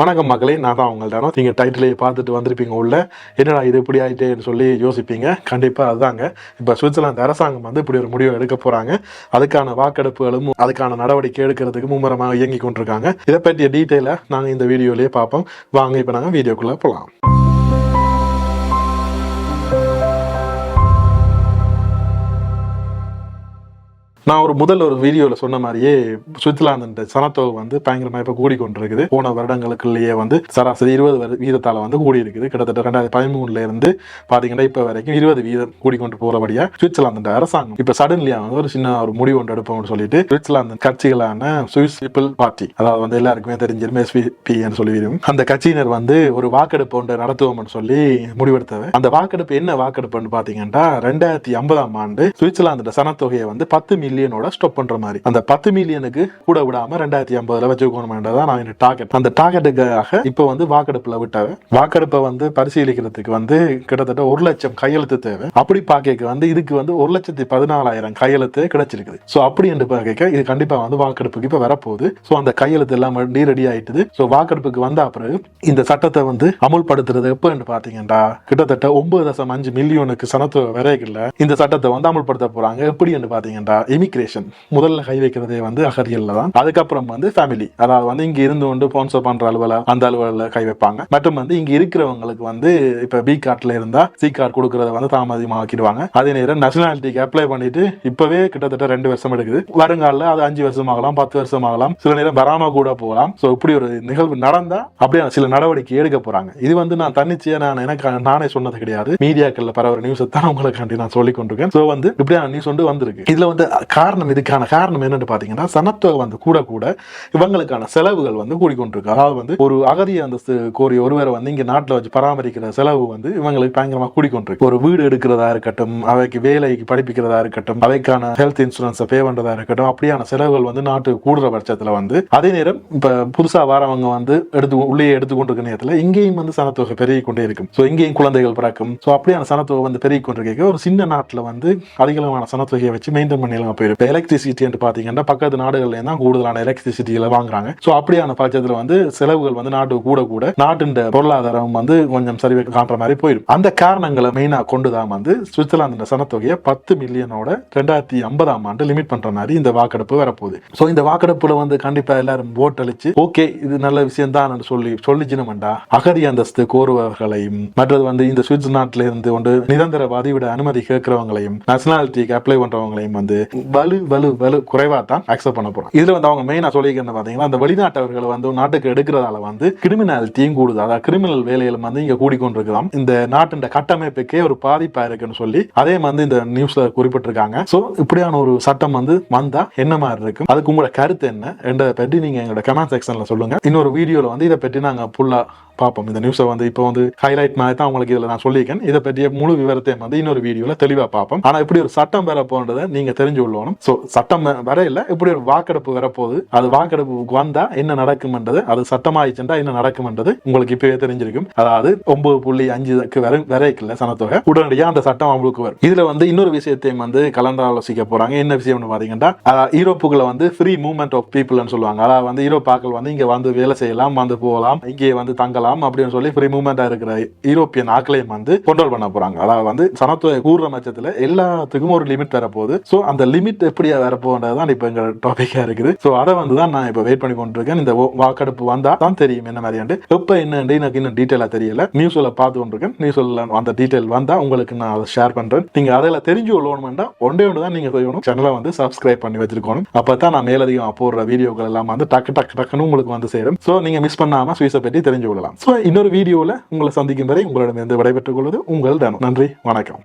வணக்கம் மக்களே நான் தான் உங்கள்டானோ நீங்கள் டைட்டிலே பார்த்துட்டு வந்திருப்பீங்க உள்ள. என்னடா இது இப்படி ஆகிட்டேன்னு சொல்லி யோசிப்பீங்க. கண்டிப்பாக அதுதாங்க. இப்போ சுவிட்சர்லாந்து அரசாங்கம் வந்து இப்படி ஒரு முடிவை எடுக்க போகிறாங்க அதுக்கான வாக்கெடுப்புகளும் அதுக்கான நடவடிக்கை எடுக்கிறதுக்கு மும்முரமாக இயங்கி கொண்டிருக்காங்க. இதை பற்றிய டீட்டெயிலை நாங்கள் இந்த வீடியோலேயே பார்ப்போம். வாங்க இப்போ நாங்கள் வீடியோக்குள்ளே போகலாம் நான் ஒரு முதல் ஒரு வீடியோவில் சொன்ன மாதிரியே சுவிட்சர்லாந்து சனத்தொகை வந்து பயங்கரமாக இப்போ கூடிக்கொண்டிருக்குது. போன வருடங்களுக்குள்ளேயே வந்து சராசரி இருபது வரு- வந்து கூடி இருக்குது கிட்டத்தட்ட ரெண்டாயிரத்தி பதிமூணுல இருந்து பார்த்தீங்கன்னா இப்போ வரைக்கும் இருபது வீதம் கூடிக்கொண்டு போகிறபடியாக சுவிட்சர்லாந்து அரசாங்கம் இப்போ சடன்லியா வந்து ஒரு சின்ன ஒரு முடிவு ஒன்று எடுப்போம்னு சொல்லிட்டு சுவிட்சர்லாந்து கட்சிகளான சுவிஸ் பீப்புள் பார்ட்டி அதாவது வந்து எல்லாருக்குமே தெரிஞ்சிருமே எஸ்பிபின்னு சொல்லி அந்த கட்சியினர் வந்து ஒரு வாக்கெடுப்பு ஒன்று நடத்துவோம்னு சொல்லி முடிவெடுத்தவர். அந்த வாக்கெடுப்பு என்ன வாக்கெடுப்புன்னு பார்த்தீங்கன்னா ரெண்டாயிரத்தி ஐம்பதாம் ஆண்டு சுவிட்சர்லாந்து சனத்தொகையை வந்து பத்து மில்லியனோட ஸ்டாப் பண்ற மாதிரி. அந்த பத்து மில்லியனுக்கு கூட விடாம ரெண்டாயிரத்தி ஐம்பதுல வச்சுக்கணும்ன்றதான் நான் டார்கெட் அந்த டார்கெட்டுக்காக இப்போ வந்து வாக்கெடுப்புல விட்டாங்க வாக்கெடுப்பை வந்து பரிசீலிக்கிறதுக்கு வந்து கிட்டத்தட்ட ஒரு லட்சம் கையெழுத்து தேவை. அப்படி பார்க்க வந்து இதுக்கு வந்து ஒரு லட்சத்தி பதினாலாயிரம் கையெழுத்து கிடைச்சிருக்குது. ஸோ அப்படி என்று பார்க்க இது கண்டிப்பா வந்து வாக்கெடுப்புக்கு இப்போ வரப்போகுது. ஸோ அந்த கையெழுத்து எல்லாம் ரெடி ரெடி ஆயிட்டுது ஸோ வாக்கெடுப்புக்கு வந்த பிறகு இந்த சட்டத்தை வந்து அமுல்படுத்துறது எப்போ என்று பார்த்தீங்கன்னா கிட்டத்தட்ட ஒன்பது தசம் அஞ்சு மில்லியனுக்கு சனத்துவ வரைகள்ல இந்த சட்டத்தை வந்து அமல்படுத்த போறாங்க. எப்படி என்று பார்த்தீங்கன்னா இமிகிரேஷன் முதல்ல கை வைக்கிறதே வந்து அகரியல்ல தான். அதுக்கப்புறம் வந்து ஃபேமிலி அதாவது வந்து இங்க இருந்து கொண்டு ஸ்பான்சர் பண்ற அலுவல அந்த அலுவலில் கை வைப்பாங்க. மற்றும் வந்து இங்க இருக்கிறவங்களுக்கு வந்து இப்ப பி கார்ட்ல இருந்தா சி கார்டு கொடுக்கறத வந்து தாமதமாக்கிடுவாங்க. அதே நேரம் நேஷனாலிட்டிக்கு அப்ளை பண்ணிட்டு இப்பவே கிட்டத்தட்ட ரெண்டு வருஷம் எடுக்குது. வருங்காலில் அது அஞ்சு வருஷம் ஆகலாம் பத்து வருஷம் ஆகலாம். சில நேரம் வராம கூட போகலாம். ஸோ இப்படி ஒரு நிகழ்வு நடந்தா அப்படியே சில நடவடிக்கை எடுக்க போறாங்க. இது வந்து நான் தன்னிச்சையா நான் எனக்கு நானே சொன்னது கிடையாது. மீடியாக்கள்ல பரவ நியூஸ் தான் உங்களுக்காண்டி நான் சொல்லி கொண்டிருக்கேன் ஸோ வந்து இப்படியான நியூஸ் வந்து வந்திருக்கு. இதுல வந்து காரணம் இதுக்கான காரணம் என்னன்னு பார்த்தீங்கன்னா சனத்தொகை வந்து கூட கூட இவங்களுக்கான செலவுகள் வந்து கூடிக்கொண்டிருக்கு. அதாவது வந்து ஒரு அகதிய அந்தஸ்து கோரிய ஒருவரை வந்து இங்கே நாட்டில் வச்சு பராமரிக்கிற செலவு வந்து இவங்களுக்கு பயங்கரமாக கூடிக்கொண்டிருக்கு. ஒரு வீடு எடுக்கிறதா இருக்கட்டும் அவைக்கு வேலைக்கு படிப்பிக்கிறதா இருக்கட்டும் அவைக்கான ஹெல்த் இன்சூரன்ஸை பே பண்ணுறதா இருக்கட்டும் அப்படியான செலவுகள் வந்து நாட்டுக்கு கூடுற பட்சத்தில் வந்து அதே நேரம் இப்போ புதுசாக வரவங்க வந்து எடுத்து உள்ளே எடுத்துக்கொண்டிருக்க நேரத்தில் இங்கேயும் வந்து சனத்தொகை பெருகி கொண்டே இருக்கும். ஸோ இங்கேயும் குழந்தைகள் பிறக்கும். ஸோ அப்படியான சனத்தொகை வந்து பெருகி கொண்டிருக்க ஒரு சின்ன நாட்டில் வந்து அதிகமான சனத்தொகையை வச்சு மெயின்டைன் பண்ணிடலாம். போயிடும் இப்போ எலக்ட்ரிசிட்டின்னு பார்த்தீங்கன்னா பக்கத்து நாடுகள்லேயும் தான் கூடுதலான எலக்ட்ரிசிட்டியில் வாங்குறாங்க. ஸோ அப்படியான பட்சத்தில் வந்து செலவுகள் வந்து நாட்டு கூட கூட நாட்டின் பொருளாதாரம் வந்து கொஞ்சம் சரிவை காட்டுற மாதிரி போயிடும் அந்த காரணங்களை மெயினா கொண்டு தான் வந்து சுவிட்சர்லாந்து சனத்தொகையை பத்து மில்லியனோட ரெண்டாயிரத்தி ஐம்பதாம் ஆண்டு லிமிட் பண்ற மாதிரி இந்த வாக்கெடுப்பு வரப்போகுது. ஸோ இந்த வாக்கெடுப்புல வந்து கண்டிப்பா எல்லாரும் ஓட் அளிச்சு ஓகே இது நல்ல விஷயம் தான் சொல்லி சொல்லிச்சினமெண்டா அகதி அந்தஸ்து கோருபவர்களையும் மற்றது வந்து இந்த சுவிட்சர் நாட்டில இருந்து கொண்டு நிரந்தர பதிவிட அனுமதி கேட்கிறவங்களையும் நேஷனாலிட்டிக்கு அப்ளை பண்றவங்களையும் வந்து வலு வலு வலு குறைவா தான் அக்செப்ட் பண்ண போறோம். இதுல வந்து அவங்க மெயினா சொல்லியிருக்கிறது பாத்தீங்கன்னா அந்த வெளிநாட்டவர்களை வந்து நாட்டுக்கு எடுக்கிறதால வந்து கிரிமினாலிட்டியும் கூடுது. அதாவது கிரிமினல் வேலைகளும் வந்து இங்க கூடிக்கொண்டிருக்கலாம். இந்த நாட்டின் கட்டமைப்புக்கே ஒரு பாதிப்பா இருக்குன்னு சொல்லி அதே வந்து இந்த நியூஸ்ல குறிப்பிட்டிருக்காங்க. சோ இப்படியான ஒரு சட்டம் வந்து வந்தா என்ன மாதிரி இருக்கும்? அதுக்கு உங்களோட கருத்து என்ன? என்றதை பற்றி நீங்க எங்களோட கமெண்ட் செக்ஷன்ல சொல்லுங்க. இன்னொரு வீடியோல வந்து இதை பற்றி நாங்க ஃபுல்லா பார்ப்போம். இந்த நியூஸை வந்து இப்போ வந்து ஹைலைட் மாதிரி தான் உங்களுக்கு இதில் நான் சொல்லியிருக்கேன். இதை பற்றிய முழு விவரத்தையும் வந்து இன்னொரு வீடியோவில் தெளிவாக பார்ப்போம். ஆனால் இப்படி ஒரு சட்டம் பெற போன்றதை நீங்கள் தெரிஞ்சு கொள்ளணும் ஸோ சட்டம் வர இல்லை இப்படி ஒரு வாக்கெடுப்பு வரப்போகுது. அது வாக்கெடுப்புக்கு வந்தா என்ன நடக்கும்ன்றது அது சட்டமாயிச்சுட்டா என்ன நடக்கும்ன்றது உங்களுக்கு இப்பவே தெரிஞ்சிருக்கும். அதாவது ஒன்பது புள்ளி அஞ்சுக்கு வரை வரைக்கல சனத்தொகை உடனடியாக அந்த சட்டம் அவங்களுக்கு வரும். இதுல வந்து இன்னொரு விஷயத்தையும் வந்து கலந்தாலோசிக்க போறாங்க. என்ன விஷயம்னு பார்த்தீங்கன்னா அதாவது வந்து ஃப்ரீ மூவ்மெண்ட் ஆஃப் பீப்புள்னு சொல்லுவாங்க. அதாவது வந்து ஈரோப்பாக்கள் வந்து இங்க வந்து வேலை செய்யலாம் வந்து போகலாம் இங்கே வந்து தங்கலாம் அப்படின்னு சொல்லி ஃப்ரீ மூவ்மெண்டா இருக்கிற யூரோப்பியன் ஆக்களையும் வந்து கண்ட்ரோல் பண்ண போறாங்க. அதாவது வந்து சனத்தொகை கூடுற பட்சத்தில் எல்லாத்துக்கும் ஒரு லிமிட் வரப்போகுது. ஸோ அந்த லிமிட் எப்படி வரப்போன்றது தான் இப்போ எங்கள் டாபிக்கா இருக்குது. ஸோ அதை வந்து தான் நான் இப்போ வெயிட் பண்ணி கொண்டிருக்கேன். இந்த வாக்கெடுப்பு வந்தா தான் தெரியும் என்ன மாதிரியாண்டு எப்போ என்ன எனக்கு இன்னும் டீட்டெயிலாக தெரியல. நியூஸில் பார்த்து கொண்டிருக்கேன். நியூஸில் அந்த டீட்டெயில் வந்தால் உங்களுக்கு நான் அதை ஷேர் பண்ணுறேன் நீங்கள் அதில் தெரிஞ்சு கொள்ளணும்னா ஒன்றே ஒன்று தான் நீங்கள் செய்யணும். சேனலை வந்து சப்ஸ்கிரைப் பண்ணி வச்சிருக்கணும். அப்போ தான் நான் மேலதிகம் போடுற வீடியோக்கள் எல்லாம் வந்து டக்கு டக்கு டக்குன்னு உங்களுக்கு வந்து சேரும். ஸோ நீங்கள் மிஸ் பண்ணாமல் சுவிஸை பற்றி தெரிஞ்சு கொள்ளலாம். ஸோ இன்னொரு வீடியோவில் உங்களை சந்திக்கும் வரை உங்களிடமிருந்து விடைபெற்றுக் கொள்வது உங்கள் தனம் நன்றி. வணக்கம்.